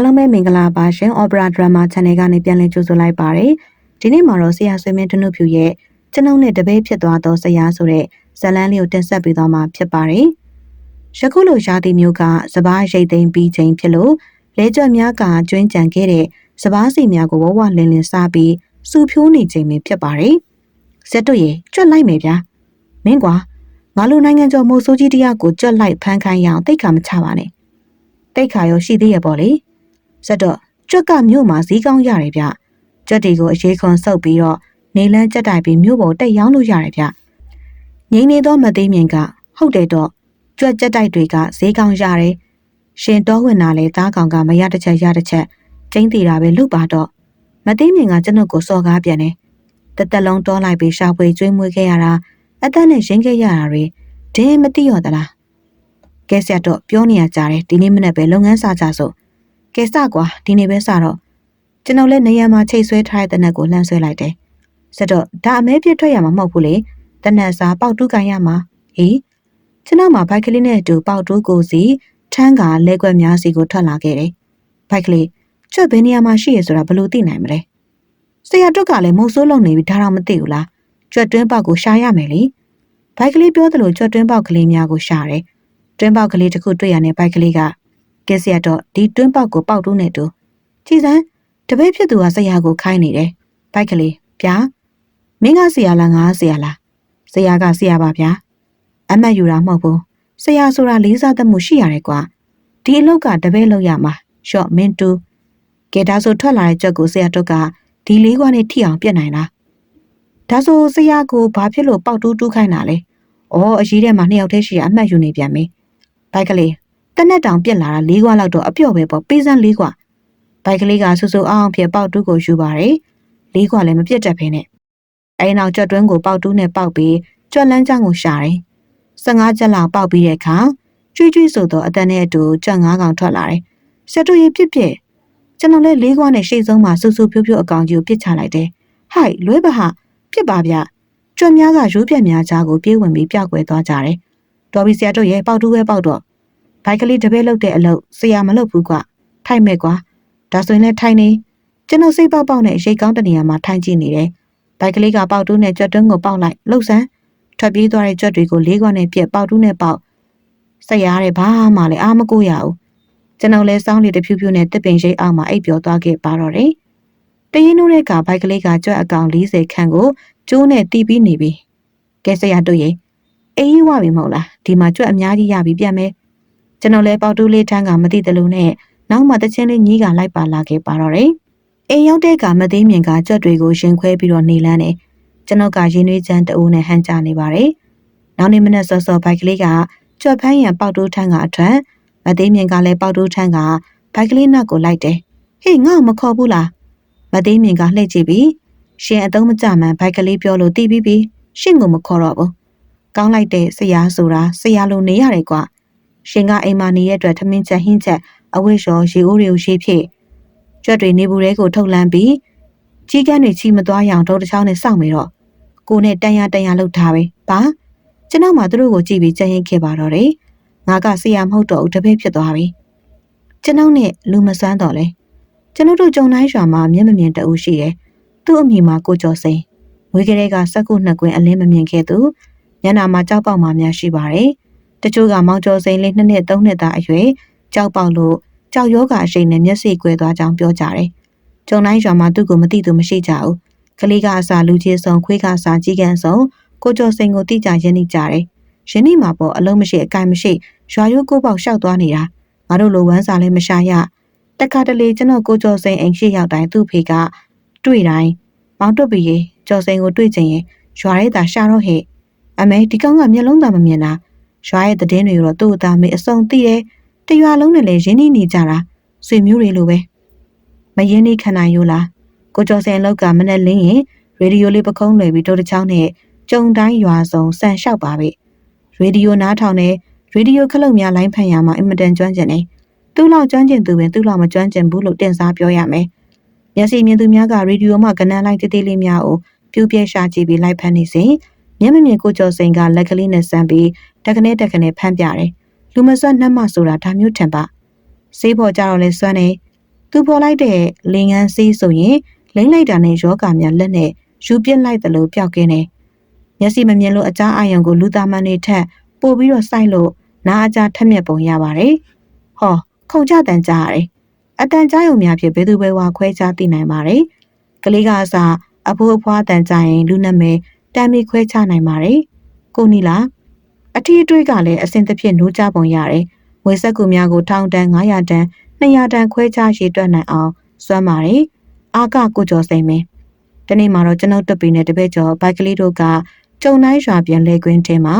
အားလုံးပဲမင်္ဂလာပါရှင် Opera Drama Channel ကနေပြန်လည်ကြိုဆိုလိုက်ပါတယ်ဒီနေ့မှာတော့ဆရာဆွေမင်းတနုဖြူရဲ့ကျွန်ုပ်နဲ့တပည့်ဖြစ်သွားသောဆရာဆိုတဲ့ဇလန်းလေးကိုတင်ဆက်ပေးသွားမှာဖြစ်ပါတယ်ယခုလိုရာသီမျိုးကစပားရိတ်သိမ်းပြီးချိန်ဖြစ်လို့လဲကြွက်များကကျွင်းကြံခဲ့တဲ့စပားစီများကိုဝဝလင်းလင်းစားပြီးစူဖြိုးနေချိန်ပဲဖြစ်ပါတယ်ဇက်တို့ရေကြွက်လိုက်မယ်ဗျာမင်းကွာငါလိုနိုင်ငံကျော်မိုးဆိုးကြီးတရားကိုကြွက်လိုက်ဖမ်းခိုင်းရအောင်တိတ်ခါမချပါနဲ့တိတ်ခါရောရှိသေးရပေါ့လေ ဇက်တော့ကြွက်ကမြို့မှာဈေးကောင်းရတယ်ဗျကြွက်တွေကိုအရေးခွန်ဆုပ်ပြီးတော့နေလန်းကြက်တိုင်ပြီးမြို့ပေါ်တက်ရောင်းလို့ရတယ်ဗျငိမ့်နေသောမသိမြင်ကဟုတ်တယ်တော့ကြွက်ကြက်တိုက်တွေကဈေးကောင်းရတယ်ရှင်တော်ဝင်လာလေသားကောင်ကမရတစ်ချက်ရတစ်ချက်ကျင်းတီတာပဲလုပါတော့မသိမြင်ကကျွန်ုပ်ကိုစော်ကားပြန်တယ်တသက်လုံးတောလိုက်ပြီးရှာဖွေကျွေးမွေးခဲ့ရတာအသက်နဲ့ရင်းခဲ့ရတာတွေဒင်းမသိရောသလားကဲဆရာတော့ပြောနေရကြတယ်ဒီနေ့မနေ့ပဲလုပ်ငန်းစာကြဆို ကဲစကွာဒီနေ့ပဲစတော့ကျွန်တော်လည်းနေရာမှာချိတ်ဆွဲထားတဲ့တနက်ကိုလှမ်းဆွဲလိုက်တယ်ဆက်တော့ဒါအမဲပြစ်ထွက်ရမှာမဟုတ်ဘူးလေတနက်စာပေါက်တူးကန်ရမှာဟေးကျွန်တော်မှဘိုက်ကလေးနဲ့အတူပေါက်တူးကိုစီထန်းကလဲကွက်များစီကိုထွက်လာခဲ့တယ်ဘိုက်ကလေးချွတ်ဘယ်နေရာမှာရှိရဆိုတာဘယ်လိုသိနိုင်မလဲဆရာတွက်ကလည်းမုတ်ဆိုးလုံနေပြီဒါတော့မသိဘူးလားကြွတ်တွင်းပေါက်ကိုရှာရမယ်လေဘိုက်ကလေးပြောသလိုကြွတ်တွင်းပေါက်ကလေးများကိုရှာတယ်တွင်းပေါက်ကလေးတစ်ခုတွေ့ရတဲ့ဘိုက်ကလေးက ကဲဆရာတော့ဒီတွင်းပေါက်ကိုပေါက်တူးနေတူကြည်စမ်းတပည့်ဖြစ်သူကဆရာကိုခိုင်းနေတယ်ဘိုက်ကလေးဗျာမင်းကဆရာလားငါဆရာလားဆရာကဆရာပါဗျာအမတ်ယူတာမဟုတ်ဘူးဆရာဆိုတာလေးစားသမှုရှိရတယ်ကွာဒီအလောက်ကတပည့်လောက်ရမှာရှော့မင်းတူကဲဒါဆိုထွက်လာတဲ့ကြွက်ကိုဆရာတို့ကဒီလေးခွားနဲ့ထိအောင်ပြက်နိုင်လားဒါဆိုဆရာကိုဘာဖြစ်လို့ပေါက်တူးတူးခိုင်းတာလဲ။အော်အရေးထဲမှာနှစ်ယောက်တည်းရှိရအမှတ်ယူနေပြန်ပြီ။ဘိုက်ကလေး တနက်တောင်ပြက်လာတာလေးခွားလောက်တော့အပြော့ပဲပေါ့ပေးစမ်းလေးခွား။ဘိုက်ကလေးကဆူဆူအောင်အောင်ဖြစ်ပေါက်တူးကိုယူပါတယ်။လေးခွားလည်းမပြက်တတ်ဖ ೇನೆ ။အဲဒီနောက်ကြွက်တွင်းကိုပေါက်တူးနဲ့ပေါက်ပြီးကြွက်လန်းချောင်းကိုရှာတယ်။15ချက်လောက်ပေါက်ပြီးတဲ့အခါကျွေးကျွေးဆိုတော့အတန်နဲ့အတူကြွက်၅ကောင်ထွက်လာတယ်။ဆက်တူရပြစ်ပြစ်ကျွန်တော်လည်းလေးခွားနဲ့ရှေ့ဆုံးမှာဆူဆူဖြူဖြူအကောင်ကြီးကိုပြစ်ချလိုက်တယ်။ဟိုက်လွဲပါဟာဖြစ်ပါဗျ။ကြွက်များကရိုးပြက်များကြားကိုပြေးဝင်ပြီးပြောက်ွယ်သွားကြတယ်။တော်ဘီဆရာတို့ရဲ့ပေါက်တူးပဲပေါက်တော့ ဘိုက်ကလေးတပည့်လုတ်တဲ့အလုပ်ဆရာမလုပ်ဘူးကွ။ထိုက်မဲ့ကွာ။ဒါဆိုရင်လည်းထိုင်နေကျွန်တော်စိတ်ပေါက်ပေါက်နဲ့ရိတ်ကောင်းတနေရာမှာထိုင်ကြည့်နေတယ်။ဘိုက်ကလေးကပေါက်တူးနဲ့ကြွက်တွင်းကိုပေါက်လိုက်လှုပ်ဆန်းထွက်ပြေးသွားတဲ့ကြွက်တွေကိုလေးခွနဲ့ပြက်ပေါက်တူးနဲ့ပေါက်ဆက်ရတဲ့ဘာမှလည်းအာမကိုရဘူး။ကျွန်တော်လည်းစောင်းလေးတစ်ဖြူဖြူနဲ့တစ်ပင်ရိတ်အောင်မှအိပ်ပျော်သွားခဲ့ပါတော့တယ်။တရင်နိုးတဲ့ကဘိုက်ကလေးကကြွက်အကောင်40ခန့်ကိုကျိုးနဲ့တီးပြီးနေပြီ။ကဲဆရာတို့ရေအေးဝပြီမဟုတ်လားဒီမှာကြွက်အများကြီးရပြီပြန်မယ်။ ကျွန်တော်လည်းပေါက်တူးလေးထန်းကမသိတယ်လို့နဲ့နောက်မှတချင်းလေးညီးကလိုက်ပါလာခဲ့ပါတော့တယ်။အိမ်ရောက်တဲ့ကမသိမြင်ကကြွက်တွေကိုရှင်ခွဲပြီးတော့နေလန်းတယ်။ကျွန်တော်ကရင်းနှွေးချမ်းတအိုးနဲ့ဟန်ကြနေပါတယ်။နောက်နေ့မနေ့စောစောဘိုက်ကလေးကကြွက်ဖန်းရံပေါက်တိုးထန်းကအထွက်မသိမြင်ကလည်းပေါက်တိုးထန်းကဘိုက်ကလေးနောက်ကိုလိုက်တယ်။ဟေးငါ့ကိုမခေါ်ဘူးလား။မသိမြင်ကလှည့်ကြည့်ပြီးရှင်အသုံးမကျမှန်ဘိုက်ကလေးပြောလို့တီးပြီးပြီးရှင်ကိုမခေါ်တော့ဘူး။ကောင်းလိုက်တဲ့ဆရာဆိုတာဆရာလိုနေရတယ်ကွာ။ ရှင်ကအိမ်မှာနေတဲ့အတွက်ထမင်းချက်ဟင်းချက်အဝိရှော်ရေအိုးတွေကိုရှေးဖြစ်ကြွက်တွေနေဘူးတွေကိုထုတ်လန်းပြီးကြီးကန်းတွေချီမသွားရအောင်ဒုတ်တစ်ချောင်းနဲ့စောင့်ပြီးတော့ကိုနဲ့တန်ရတန်ရလှုပ်ထားပဲ။ဘာကျွန်တော်မှသူတို့ကိုကြည့်ပြီးကြင်ရင်ခဲ့ပါတော့တယ်။ငါကဆရာမဟုတ်တော့ဦးတပည့်ဖြစ်သွားပြီ။ကျွန်တော်နဲ့လူမဆန်းတော့လေ။ကျွန်တော်တို့ကြုံတိုင်းရွာမှာမျက်မမြင်တအူရှိတယ်။သူ့အမိမှာကိုကျော်စိန်ဝေကလေးကစက်ကုနှစ်ကွင်းအလင်းမမြင်ခဲ့သူညနာမှာကြောက်ပေါက်မှများရှိပါတယ်။ တချို့ကမောင်ကျော်စိန်လေးနှစ်နှစ်သုံးနှစ်သားအရွယ်ကြောက်ပေါက်လို့ကြောက်ယောဂအရှိန်နဲ့မျက်စိကွယ်သွားကြောင်းပြောကြတယ်။ကျုံတိုင်းရွာမှာသူ့ကိုမသိသူမရှိကြဘူး။ကလေးကအစာလူကြီးဆုံးခွေးကအစာကြီးကန်ဆုံးကိုကျော်စိန်ကိုတိကျရင်းနှီးကြတယ်။ရင်းနှီးမှာပေါ့အလုံးမရှိအကိုင်မရှိရွာရိုးကိုပေါက်လျှောက်သွားနေတာ။ငါတို့လိုဝမ်းစာလည်းမရှာရ။တခါတလေကျွန်တော်ကိုကျော်စိန်အိမ်ရှိရောက်တိုင်းသူ့ဖေကတွေ့တိုင်းမောင်တွတ်ပြီးရေကျော်စိန်ကိုတွေ့ချင်ရင်ရွာရဲသာရှာတော့ဟဲ့အမေဒီကောင်ကမျက်လုံးသာမမြင်တာ ရွာရဲ့တည်င်းတွေတော့သူ့အသားမေအစုံသိတယ်တရွာလုံးနဲ့လည်းရင်းနှီးနေကြတာဆွေမျိုးတွေလိုပဲမရင်းနှီးခန္ဓာရိုးလားကိုကျော်စိန်လောက်ကမနဲ့လင်းရင်ရေဒီယိုလေးပကုံးလွယ်ပြီးတို့တစ်ချောင်းနဲ့ကြုံတိုင်းရွာစုံဆန်လျှောက်ပါပဲရေဒီယိုနားထောင်နေရေဒီယိုခလုတ်များလိုင်းဖန်ရမှာအင်မတန်ကျွမ်းကျင်နေသူ့လောက်ကျွမ်းကျင်သူပဲသူ့လောက်မကျွမ်းကျင်ဘူးလို့တင်စားပြောရမယ်မျက်စိမြင်သူများကရေဒီယိုမှကနန်းလိုက်တေးသေးလေးများကိုပြူပြဲရှာကြည့်ပြီးလိုက်ဖမ်းနေစဉ်မျက်မမြင်ကိုကျော်စိန်ကလက်ကလေးနဲ့ဆန်းပြီး တက်ကနဲ့တက်ခနဲ့ဖမ်းပြတယ်လူမဆွတ်နှမ်းမဆိုတာဒါမျိုးထင်ပါဆေးပေါ်ကြတော့လဲစွမ်းနေသူပေါ်လိုက်တဲ့လင်ငန်းစီးဆိုရင်လိမ့်လိုက်တာနဲ့ယောဂများလက်နဲ့ယူပစ်လိုက်တယ်လို့ပြောက်ကင်းတယ်မျက်စိမမြင်လို့အကြားအာရုံကိုလူသားမန်တွေထက်ပို့ပြီးတော့စိုက်လို့နားအကြားထက်မြက်ပုံရပါတယ်ဟောခုံကြတန်ကြားရတယ်အတန်ကြားရုံများဖြင့်ဘယ်သူပဲဝါခွဲခြားသိနိုင်ပါတယ်ကလေးကအစားအဖိုးအဖွားတန်ကြရင်လူနာမည်တမ်းပြီးခွဲခြားနိုင်ပါတယ်ကိုနီလာ အထီးအတွေ့ကလည်းအစဉ်တစ်ဖြစ်နိုးကြပုံရတယ်ဝေဆက်ကူများကိုထောင်တန်း900တန်း200တန်းခွဲခြားရေတွက်နိုင်အောင်စွမ်းပါတယ်အာကကိုကျော်စိန်မင်းဒီနေ့မှာတော့ကျွန်ုပ်တက်ပီနဲ့တပည့်ကျော်ဘိုက်ကလေးတို့ကကျုံတိုင်းရွာပြန်လေကွင်းထဲမှာ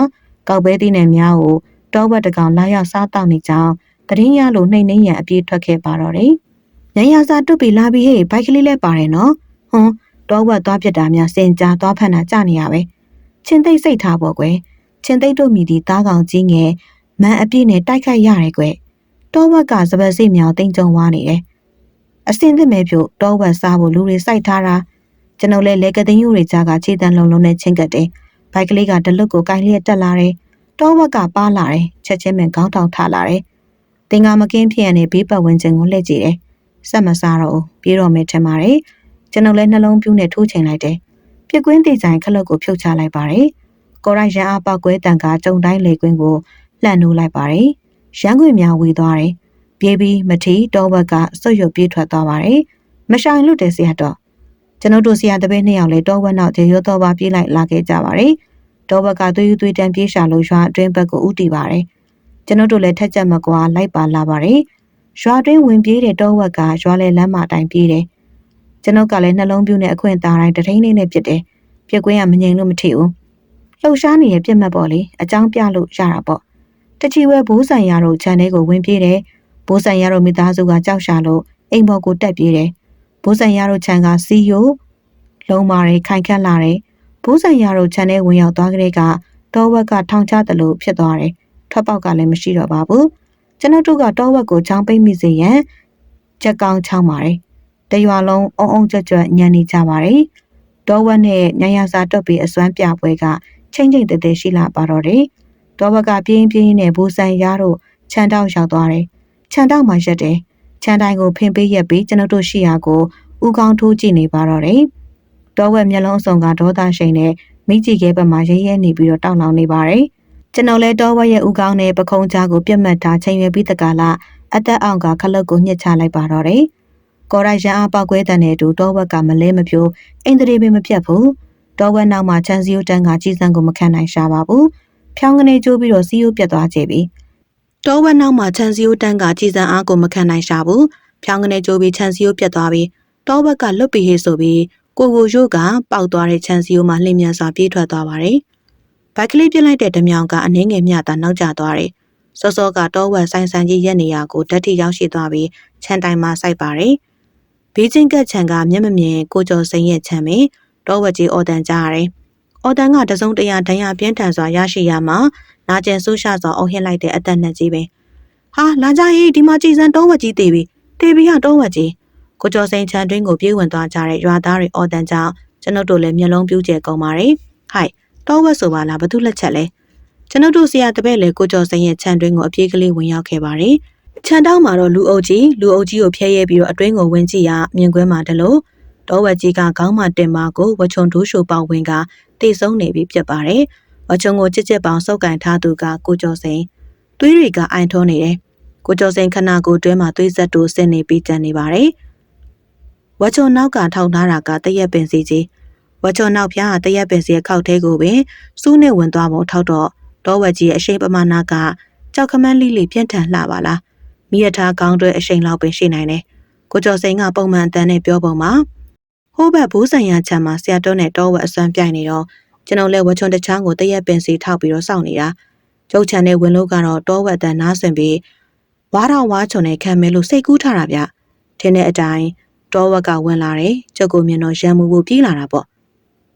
ကောက်ပဲသီးနယ်များကိုတောဘတ်တကောင်လာရောက်စားတောက်နေကြောင်းတရင်ရလို့နှိမ့်နှိမ့်ရန်အပြေးထွက်ခဲ့ပါတော့တယ်။ညရစာတွတ်ပြီးလာပြီးဟေ့ဘိုက်ကလေးလည်းပါတယ်နော်။ဟွန်းတောဘတ်သွားပြစ်တာများစင်ကြားသွားဖက်တာကြနေရပဲ။ချင်းသိမ့်စိတ်ထားပေါ့ကွယ်။ ချင်းသိမ့်တို့မိဒီသားကောင်ကြီးငယ်မန်အပြည့်နဲ့တိုက်ခိုက်ရတယ်ကွယ်။တောဘတ်ကစပယ်စိတ်မြောင်တိမ်ကြုံသွားနေတယ်။အစင်သစ်မဲ့ပြုတ်တောဘတ်စားဖို့လူတွေစိုက်ထားတာကျွန်ုပ်လည်းလေကသိန်းယူတွေကြားကခြေတန်းလုံးလုံးနဲ့ချင်းကပ်တယ်။ဘိုက်ကလေးကဒလွတ်ကိုကိုင်းလျက်တက်လာတယ်။တောဝက်ကပါလာတယ်။ချက်ချင်းပဲခေါင်းထောင်ထားလာတယ်။တင်ကမကင်းဖြစ်ရနေဘေးပတ်ဝန်းကျင်ကိုလှည့်ကြည့်တယ်။ဆက်မစားတော့ဘူးပြေးတော့မယ်ထင်ပါတယ်။ကျွန်ုပ်လည်းနှလုံးပြူးနဲ့ထိုးချိန်လိုက်တယ်။ပြစ်ကွင်းတေဆိုင်ခလုတ်ကိုဖြုတ်ချလိုက်ပါတယ်။ ကော်ရိုက်ရန်အားပောက်ကွဲတန်ကကြုံတိုင်းလေကွင်းကိုလှန်နိုးလိုက်ပါတယ်။ရန်ခွေများဝေသွားတယ်။ပြေးပြီးမထီတောဝက်ကစွတ်ရွတ်ပြေးထွက်သွားပါတယ်။မဆိုင်လွတ်တဲ့ဆရာတော့ကျွန်ုပ်တို့ဆရာတပည့်နှစ်ယောက်လည်းတောဝက်နောက်ကျေရောတော်ပါပြေးလိုက်လာခဲ့ကြပါတယ်။တောဝက်ကသွေးယူသွေးတန်းပြေးရှာလို့ရွာအတွင်းဘက်ကိုဥတီပါတယ်။ကျွန်ုပ်တို့လည်းထက်ချက်မကွာလိုက်ပါလာပါတယ်။ရွာတွင်းဝင်ပြေးတဲ့တောဝက်ကရွာလေလမ်းမတိုင်းပြေးတယ်။ကျွန်ုပ်ကလည်းနှလုံးပြူးနဲ့အခွင့်သားတိုင်းတထိန်လေးနဲ့ပြစ်တယ်။ပြက်ကွင်းကမငြိမ်လို့မထီဘူး။ လှုပ်ရှားနေတဲ့ပြက်မှတ်ပေါ့လေအကြောင်းပြလို့ရတာပေါ့။တချီဝဲဘိုးဆိုင်ရတို့ခြံထဲကိုဝင်ပြေးတယ်။ဘိုးဆိုင်ရတို့မိသားစုကကြောက်ရှာလို့အိမ်ပေါ်ကိုတက်ပြေးတယ်။ဘိုးဆိုင်ရတို့ခြံကစီယိုလုံးမာတွေခိုင်ခန့်လာတယ်။ဘိုးဆိုင်ရတို့ခြံထဲဝင်ရောက်သွားကြတဲ့ကတောဝက်ကထောင်ချတယ်လို့ဖြစ်သွားတယ်။ထွက်ပေါက်ကလည်းမရှိတော့ပါဘူး။ကျွန်ုပ်တို့ကတောဝက်ကိုချောင်းပိတ်မိစေရန်ကြက်ကောင်းချောင်းပါတယ်။တရွာလုံးအုံအုံကြွကြွညံနေကြပါတယ်။တောဝက်နဲ့ညရစာတွက်ပြီးအစွမ်းပြပွဲက ချင်းချင်းတည်းတည်းရှိလာပါတော့တယ်။တောဝက်ကပြင်းပြင်းနဲ့ဘိုးဆိုင်ရတို့ခြံတောက်ရောက်သွားတယ်။ခြံတောက်မှရက်တယ်။ခြံတိုင်းကိုဖင်ပေးရက်ပြီးကျွန်ုပ်တို့ရှိရာကိုဥကောင်းထိုးကြည့်နေပါတော့တယ်။တောဝက်မျက်လုံးအစုံကဒေါသရှိန်နဲ့မိကြည့်ခဲဘက်မှာရဲရဲနေပြီးတော့တောက်လောင်နေပါတယ်။ကျွန်တော်လဲတောဝက်ရဲ့ဥကောင်းနဲ့ပခုံးကြားကိုပြတ်မှတ်ထားချိန်ရွယ်ပြီးတကလာအသက်အောင်ကခလုတ်ကိုညှစ်ချလိုက်ပါတော့တယ်။ကော်ရိုက်ရန်အားပောက်ကွဲတဲ့နဲ့အတူတောဝက်ကမလဲမပြိုးအိန္ဒြေပင်မပြတ်ဘူး။ တောဝက်နောက်မှာချန်စီယိုတန်းကကြီးစံကိုမခံနိုင်ရှာပါဘူး။ဖြောင်းကနေကျိုးပြီးတော့စီယိုပြတ်သွားကြပြီ။တောဝက်နောက်မှာချန်စီယိုတန်းကကြီးစံအားကိုမခံနိုင်ရှာဘူး။ဖြောင်းကနေကျိုးပြီးချန်စီယိုပြတ်သွားပြီးတောဝက်ကလွတ်ပြီးဟေးဆိုပြီးကိုကိုရိုးကပေါက်သွားတဲ့ချန်စီယိုမှာလှိမ့်မြန်စွာပြေးထွက်သွားပါတယ်။ဘိုက်ကလေးပြစ်လိုက်တဲ့ဓမြောင်ကအနှင်းငယ်မြတာနောက်ကျသွားတယ်။စောစောကတောဝက်ဆိုင်ဆိုင်ကြီးရက်နေရကိုဓာတ်ထိရောက်ရှိသွားပြီးခြံတိုင်မှာစိုက်ပါတယ်။ဘေးချင်းကက်ခြံကမျက်မမြင်ကိုကျော်စိန်ရဲ့ခြံပင် တောဝက်ကြီးအော်တန်ကြရတယ်။အော်တန်ကတစုံတရာဒဏ်ရာပြင်းထန်စွာရရှိရမှာနာကျင်ဆူးရှစွာအုံဟစ်လိုက်တဲ့အသက်နဲ့ကြီးပင်ဟာလာကြရေးဒီမှာကြည်စံတောဝက်ကြီးတည်ပြီတည်ပြီဟာတောဝက်ကြီးကိုကျော်စိန်ချန်တွင်းကိုပြေးဝင်သွားကြတဲ့ရွာသားတွေအော်တန်ကြောင့်ကျွန်ုပ်တို့လည်းမျက်လုံးပြူးကျဲကုန်ပါတယ်။ဟိုက်တောဝက်ဆိုပါလားဘာလို့လက်ချက်လဲ။ကျွန်ုပ်တို့ဆရာတပည့်လည်းကိုကျော်စိန်ရဲ့ချန်တွင်းကိုအပြေးကလေးဝင်ရောက်ခဲ့ပါတယ်။ခြံတောင်းမှာတော့လူအုပ်ကြီးလူအုပ်ကြီးကိုဖျဲရဲပြီးတော့အတွင်းကိုဝင်ကြည့်ရမြင်ကွင်းမှာတလို့ တောဝက်ကြီးကခေါင်းမတင်မာကိုဝချုံဒူးရှိုပေါင်ဝင်ကတိတ်ဆုံးနေပြီဖြစ်ပါတယ်။ဝချုံကိုကြစ်ကြစ်ပေါင်စုပ်ကန်ထားသူကကိုကျော်စိန်သွေးတွေကအိုင်ထုံးနေတယ်။ကိုကျော်စိန်ခဏကိုတွဲမှာသွေးဆက်တူဆင်းနေပြီးကြံနေပါတယ်။ဝချုံနောက်ကထောင်ထားတာကတရက်ပင်စီကြီးဝချုံနောက်ပြားကတရက်ပင်စီရဲ့ခောက်သေးကိုပင်စူးနဲ့ဝင်သွားပုံထောက်တော့တောဝက်ကြီးရဲ့အရှိန်ပမာဏကကြောက်ခမန်းလိလိပြင်းထန်လှပါလားမိရထားကောင်းတွဲအရှိန်လောက်ပင်ရှိနိုင်တယ်ကိုကျော်စိန်ကပုံမှန်အတန်းနဲ့ပြောပုံမှာ ဟိုးဘက်ဘိုးဆိုင်ရချမ်းမှာဆရာတွန်းနဲ့တောဝက်အစွမ်းပြိုင်နေတော့ကျွန်တော်လည်းဝချုံတချမ်းကိုတရက်ပင်စီထောက်ပြီးတော့စောင့်နေတာကျုပ်ချန်နဲ့ဝင်လို့ကတော့တောဝက်အတန်းနားဆွင်ပြီးဝါတော်ဝါချုံနဲ့ခံမဲလို့စိတ်ကူးထားတာဗျထင်းတဲ့အတိုင်းတောဝက်ကဝင်လာတယ်ကျုပ်ကိုမြင်တော့ရံမှုဖို့ပြေးလာတာပေါ့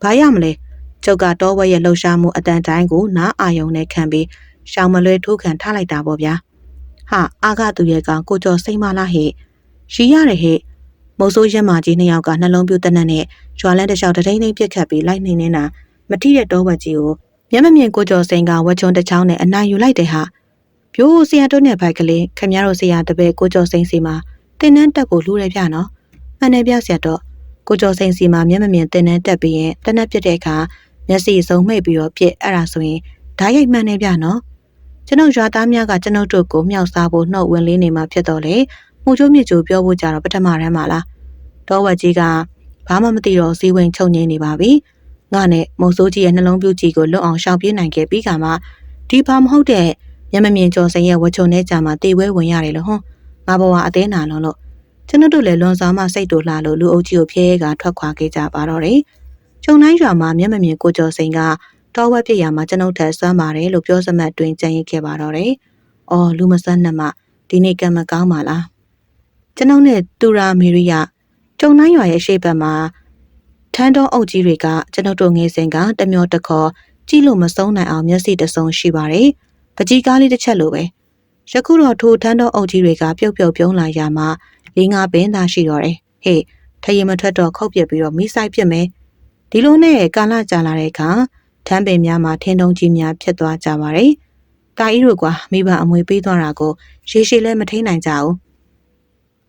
ဘာရမလဲကျုပ်ကတောဝက်ရဲ့လှုပ်ရှားမှုအတန်တိုင်းကိုနားအာယုံနဲ့ခံပြီးရှောင်မလွဲထိုးခံထားလိုက်တာပေါ့ဗျာဟာအာကသူရဲ့ကောင်ကိုကျော်စိမ့်မလားဟဲ့ရီရတယ်ဟဲ့ မုတ်ဆိုးရက်မာကြီးနှစ်ယောက်ကနှလုံးပြူတနက်နဲ့ရွာလန်းတစ်လျှောက်တထိန်ထိန်ပြက်ခတ်ပြီးလိုက်နေနေတာမထိတဲ့တောဝက်ကြီးကိုမျက်မမြင်ကိုကျော်စိန်ကဝက်ချုံတစ်ချောင်းနဲ့အနိုင်ယူလိုက်တယ်ဟာပြိုးဆရာတို့နဲ့ဘိုက်ကလေးခမရတို့ဆရာတပည့်ကိုကျော်စိန်စီမှာတတင်နန်းတက်ဖို့လူရပြနော်မှန်တယ်ပြဆရာတော့ကိုကျော်စိန်စီမှာမျက်မမြင်တင်နန်းတက်ပြီးရင်တနက်ပြစ်တဲ့အခါမျက်စိစုံမှိတ်ပြီးတော့ပြစ်အဲ့ဒါဆိုရင်ဓာတ်ရိုက်မှန်တယ်ပြနော်ကျွန်ုပ်ရွာသားများကကျွန်ုပ်တို့ကိုမြောက်စားဖို့နှုတ်ဝင်လေးနေမှာဖြစ်တော့လေ မှုချိုးမြစ်ချိုးပြောဖို့ကြတော့ပထမတန်းပါလားတောဝက်ကြီးကဘာမှမသိတော့စီဝင်ချုပ်ငိမ့်နေပါပြီငါနဲ့မုံစိုးကြီးရဲ့နှလုံးပြူကြီးကိုလွတ်အောင်ရှောင်ပြေးနိုင်ခဲ့ပြီးကမှဒီဘာမဟုတ်တဲ့မျက်မမြင်ကျော်စိန်ရဲ့ဝချုံနဲ့ကြာမှာတေဝဲဝင်ရတယ်လို့ဟွန်းငါဘဝအသေးနာလုံးလို့ကျွန်တော်တို့လည်းလွန်စွာမှစိတ်တူလှလို့လူအုပ်ကြီးကိုဖျဲကထွက်ခွာခဲ့ကြပါတော့တယ်။ကျုံတိုင်းရွာမှာမျက်မမြင်ကိုကျော်စိန်ကတောဝက်ပြစ်ရမှာကျွန်ုပ်ထက်စွမ်းပါတယ်လို့ပြောစမှတ်တွင်ကြံရစ်ခဲ့ပါတော့တယ်။အော်လူမဆန်းနှစ်မဒီနေ့ကံမကောင်းပါလား။ ကျွန်ုပ်နဲ့တူရာမေရီယာကျုံတိုင်းရွာရဲ့ရှေ့ဘက်မှာထန်းတော်အုပ်ကြီးတွေကကျွန်ုပ်တို့ငယ်စဉ်ကတမျောတခေါ်ကြည့်လို့မဆုံးနိုင်အောင်မျက်စိတဆုံရှိပါတယ်။ပကြီးကားလေးတစ်ချက်လိုပဲ။ယခုတော့ထိုထန်းတော်အုပ်ကြီးတွေကပြုတ်ပြုတ်ပြုံးလာရမှာလေးငါပင်သာရှိတော့တယ်။ဟေ့ထရင်မထွက်တော့ခုတ်ပြစ်ပြီးတော့မိဆိုင်ပြစ်မယ်။ဒီလိုနဲ့ကာလကြာလာတဲ့အခါထမ်းပင်များမှာထင်းတုံးကြီးများဖြစ်သွားကြပါတယ်။တာအီတို့ကမိဘအမွေပေးသွားတာကိုရေရှည်လည်းမထိနိုင်ကြဘူး။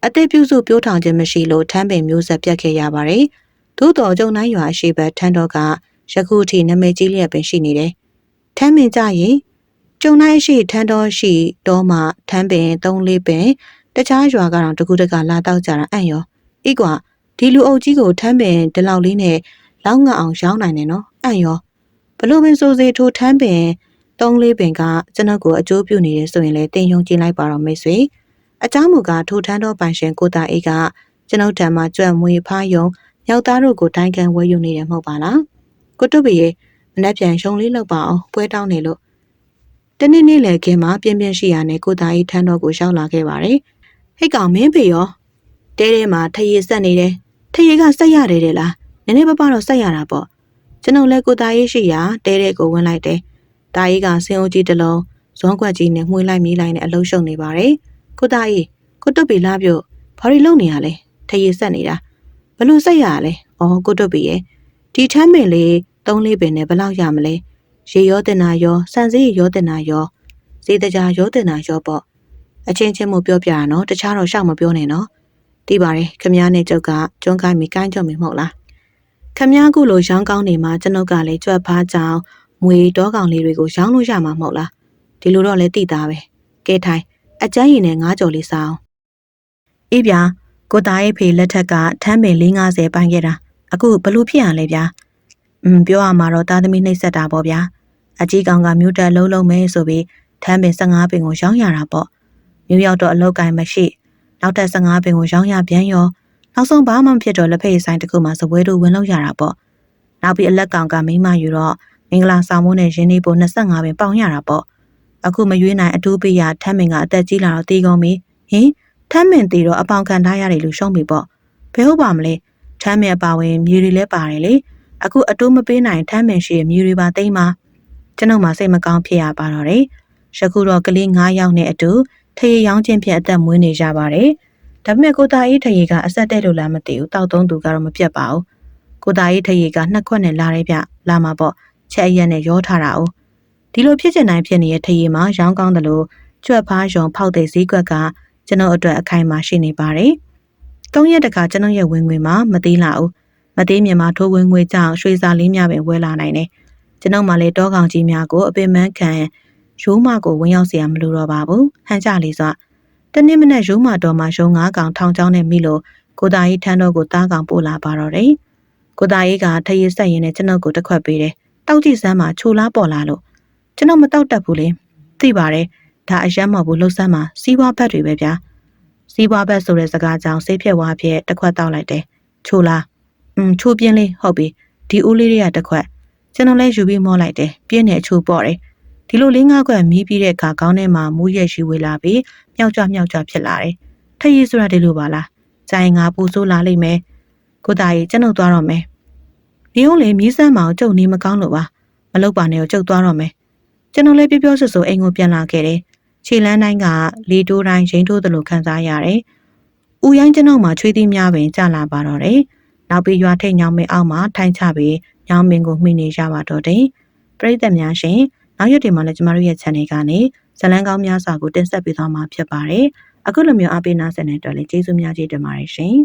အသက်ပြုစုပြိုးထောင်ခြင်းမရှိလို့ထမ်းပင်မျိုးဆက်ပြတ်ခဲ့ရပါတယ်။သို့တော်ကျုံတိုင်းရွာရှိဘက်ထန်းတော်ကယခုထိနာမည်ကြီးလျက်ပင်ရှိနေတယ်။ထမ်းပင်ကြရင်ကျုံတိုင်းရှိထန်းတော်ရှိတော့မှထမ်းပင်၃လေးပင်တခြားရွာကတော့တကူတကလာတော့ကြတာအံ့ရောဤကွာဒီလူအုပ်ကြီးကိုထမ်းပင်ဒီလောက်လေးနဲ့လောက်ငတ်အောင်ရောင်းနိုင်တယ်နော်အံ့ရောဘလို့ပင်ဆိုစေထိုထမ်းပင်သုံးလေးပင်ကကျွန်တော်ကိုအကျိုးပြုနေတယ်ဆိုရင်လည်းတင်ယုံကြည်လိုက်ပါတော့မိတ်ဆွေ အကြောင်းမူကားထိုထန်းတော်ပိုင်ရှင်ကိုတာအေးကကျွန်ုပ်တံမှာကြွက်မွေဖားယုံယောက်သားတို့ကိုတိုင်းခံဝဲယူနေတယ်မဟုတ်ပါလားကိုတုပ်ပြေမနှက်ပြန်ရုံလေးလောက်ပါအောင်ပွဲတောင်းနေလို့တနေ့နေ့လယ်ခင်းမှာပြင်းပြင်းရှိရနဲ့ကိုတာအေးထန်းတော်ကိုရောက်လာခဲ့ပါတယ်ဟိတ်ကောင်မင်းပေရောတဲထဲမှာထရေဆက်နေတယ်ထရေကဆက်ရတယ်တဲ့လားနည်းနည်းပပတော့ဆက်ရတာပေါ့ကျွန်ုပ်လည်းကိုတာအေးရှိရာတဲထဲကိုဝင်လိုက်တယ်တာအေးကဆင်းအိုးကြီးတစ်လုံးဇွန်ကွက်ကြီးနဲ့မှွေးလိုက်မိလိုက်နဲ့အလုံးရှုံနေပါတယ်။ ကိုသားရေးကိုတွတ်ပီလာပြုတ်ဘာရီလုံနေရလဲထရေဆက်နေတာဘလို့ဆက်ရရလဲအော်ကိုတွတ်ပီရဲ့ဒီထမ်းပင်လေးသုံးလေးပင်နဲ့ဘလောက်ရမလဲရေရောတင်နာရောစံစည်းရောတင်နာရောစေတကြားရောတင်နာရောပေါ့အချင်းချင်းမို့ပြောပြရနော်တခြားတော့ရှောက်မပြောနဲ့နော်တီးပါတယ်ခမည်းနဲ့ကျုပ်ကကျွန်းကိုင်းမိကိုင်းကြုံမိမဟုတ်လားခမည်းခုလိုရောင်းကောင်းနေမှာကျွန်ုပ်ကလည်းကြွက်ဖားကြောင်မွေတောကောင်လေးတွေကိုရောင်းလို့ရမှာမဟုတ်လားဒီလိုတော့လည်းတိသားပဲကဲထိုင် အကျန်းရည်နဲ့ငါးကြော်လေးစားအောင်အေးဗျာကိုသားရဲ့ဖေလက်ထက်ကထမ်းပင်450ပိုင်းခဲ့တာအခုဘလို့ဖြစ်ရလဲဗျာอืมပြောရမှာတော့သားသမီးနှိပ်စက်တာပေါ့ဗျာအကြီးကောင်ကမြို့တက်လုံးလုံးမဲဆိုပြီးထမ်းပင်15ပင်ကိုရောင်းရတာပေါ့မြို့ရောက်တော့အလောက်ကင်မရှိနောက်ထပ်15ပင်ကိုရောင်းရပြန်ရောနောက်ဆုံးဘာမှမဖြစ်တော့လက်ဖက်ဆိုင်တစ်ခုမှစပွဲတို့ဝင်လောက်ရတာပေါ့နောက်ပြီးအလက်ကောင်ကမိမယူတော့မင်္ဂလာဆောင်မိုးနဲ့ရင်းနှီးဖို့25ပင်ပေါင်ရတာပေါ့ အခုမရွေးနိုင်အတူပေးရထမ်းမင်ကအသက်ကြီးလာတော့တီးကုန်ပြီဟင်ထမ်းမင်တီတော့အပေါင်ခံထားရတယ်လို့ရှုံးပြီပေါ့ဘယ်ဟုတ်ပါမလဲထမ်းမင်အပါဝင်မြေတွေလည်းပါတယ်လေအခုအတူမပေးနိုင်ထမ်းမင်ရှိရဲ့မြေတွေပါတိမ့်ပါကျွန်ုပ်မှစိတ်မကောင်းဖြစ်ရပါတော့တယ်ယခုတော့ကလေး9ယောက်နဲ့အတူထရေရောင်းခြင်းဖြင့်အသက်မွေးနေကြပါတယ်။ဒါပေမဲ့ကိုသားအေးထရေကအဆက်တဲ့လို့လားမသိဘူး။တောက်သုံးသူကတော့မပြတ်ပါဘူး။ကိုသားအေးထရေကနှစ်ခွက်နဲ့လာရဲပြလာမှာပေါ့။ချက်အရက်နဲ့ရောထားတာ哦။ ဒီလိုဖြစ်ချင်တိုင်းဖြစ်နေတဲ့ထရေမှာရောင်းကောင်းတယ်လို့ကြွက်ဖားယုံဖောက်တဲ့ဈေးကွက်ကကျွန်တော်အတွက်အခိုင်အမာရှိနေပါတယ်။သုံးရက်တခါကျွန်တော်ရဲ့ဝင်ငွေမှာမသေးလာဘူး။မသေးမြင်မှာထိုးဝင်ငွေကြောင့်ရွှေစာလေးများပင်ဝဲလာနိုင်တယ်။ကျွန်တော်မှလည်းတောကောင်ကြီးများကိုအပင်ပန်းခံရိုးမကိုဝင်ရောက်เสียမလို့တော့ပါဘူးဟန်ကြလေးစွာတနေ့မနေ့ရိုးမတော်မှာရုံငါးကောင်ထောင်ချောင်းနဲ့မိလို့ကိုသားကြီးထန်းတော်ကိုတားကောင်ပို့လာပါတော့တယ်ကိုသားကြီးကထရေဆက်ရင်နဲ့ကျွန်ုပ်ကိုတစ်ခွက်ပေးတယ်တောက်ကြည့်စမ်းမှာချိုလားပေါ်လာလို့ ကျွန်တော်မတောက်တတ်ဘူးလေသိပါတယ်ဒါအယမ်းမဟုတ်ဘူးလှုပ်ဆမ်းမှာစီးပွားဘက်တွေပဲဗျာစီးပွားဘက်ဆိုတဲ့စကားကြောင့်စိတ်ဖြက်ဝါဖြစ်တစ်ခွက်တောက်လိုက်တယ်ချိုလားอืมချိုပြင်းလေးဟုတ်ပြီဒီဦးလေးတွေကတစ်ခွက်ကျွန်တော်လည်းယူပြီးမောလိုက်တယ်ပြင်းနေချိုပေါ့တယ်ဒီလိုလေးငါးခွက်မီးပြီးတဲ့အခါခေါင်းထဲမှာမူးရက်ရှိဝေလာပြီးမြောက်ကြမြောက်ကြဖြစ်လာတယ်။ထရည်ဆိုတာဒီလိုပါလား။ကြိုင်ငါပူဆိုးလာလိမ့်မယ်။ကိုသားကြီးကျွန်ုပ်သွားတော့မယ်။ဒီုံလေမီးစမ်းမအောင်ကျုပ်နေမကောင်းလို့ပါ။မလုပ်ပါနဲ့ကျုပ်သွားတော့မယ်။ ကျွန်တော်လည်းပြောပြောဆွဆွအိမ်ကိုပြန်လာခဲ့တယ်။ခြေလန်းတိုင်းကလေတိုးတိုင်းရင်ထိုးသလိုခံစားရတယ်။ဦးရိုင်းကျွန်ုပ်မှာချွေးသီးများပင်ကြာလာပါတော့တယ်။နောက်ပြီးရွာထိတ်ညောင်းမင်းအောက်မှာထိုင်ချပြီးညောင်းမင်းကိုမှီနေရပါတော့တယ်။ပရိသတ်များရှင်နောက်ရက်တွေမှာလည်းကျမတို့ရဲ့ channel ကနေဇတ်လန်းကောင်းများစွာကိုတင်ဆက်ပေးသွားမှာဖြစ်ပါတယ်အခုလိုမျိုးအားပေးနာဆင်တဲ့အတွက်လည်းကျေးဇူးများကြီးတင်ပါတယ်ရှင်